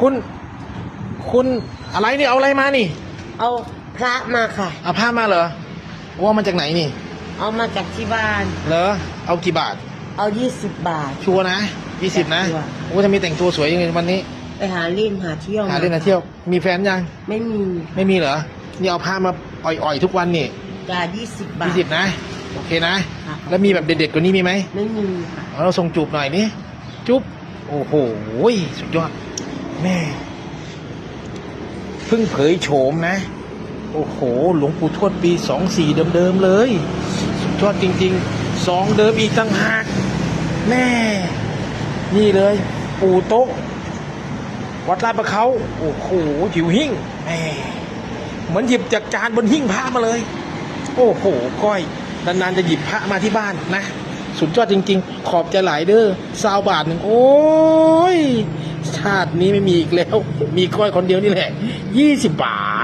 คุณ คุณอะไรนี่เอาอะไรมานี่ เอาพระมาค่ะ เอาผ้ามาเหรอว่ามาจากไหนนี่ เอามาจากที่บ้าน เหรอ เอากี่บาท เอายี่สิบบาท ชัวร์นะยี่สิบนะ ชัวร์ โอ้ทำไมแต่งตัวสวยยังไงวันนี้ ไปหาเล่นหาเที่ยวหาเล่นหาเที่ยว มีแฟนยัง ไม่มีไม่มีเหรอ นี่เอาผ้ามาอ่อยๆทุกวันนี่จ่ายี่สิบบาท ยี่สิบนะ โอเคนะครับแล้วมีแบบเด็ดๆกว่านี้มีไหมไม่มีค่ะ เอาเราส่งจูบหน่อยนี่จุ๊บ โอ้โห สุดยอด แม่เพิ่งเผยโฉมนะ โอ้โห หลวงปู่ทวดปีสองสี่เดิมๆเลยสุดยอดจริงๆสองเดิมอีกต่างหากแม่ นี่เลย ปู่โต๊ะ วัดลาดประเขาโอ้โหหิวหิ้งแม่เหมือนหยิบจากจานบนหิ้งพระมาเลย โอ้โหก้อยนานๆจะหยิบพระมาที่บ้านนะ สุดยอดจริง ๆ ขอบใจหลายเด้อซาวบาทหนึ่งโอ้ยาตินี้ไม่มีอีกแล้ว มีก้อยคนเดียวนี่แหละยี่สิบบาท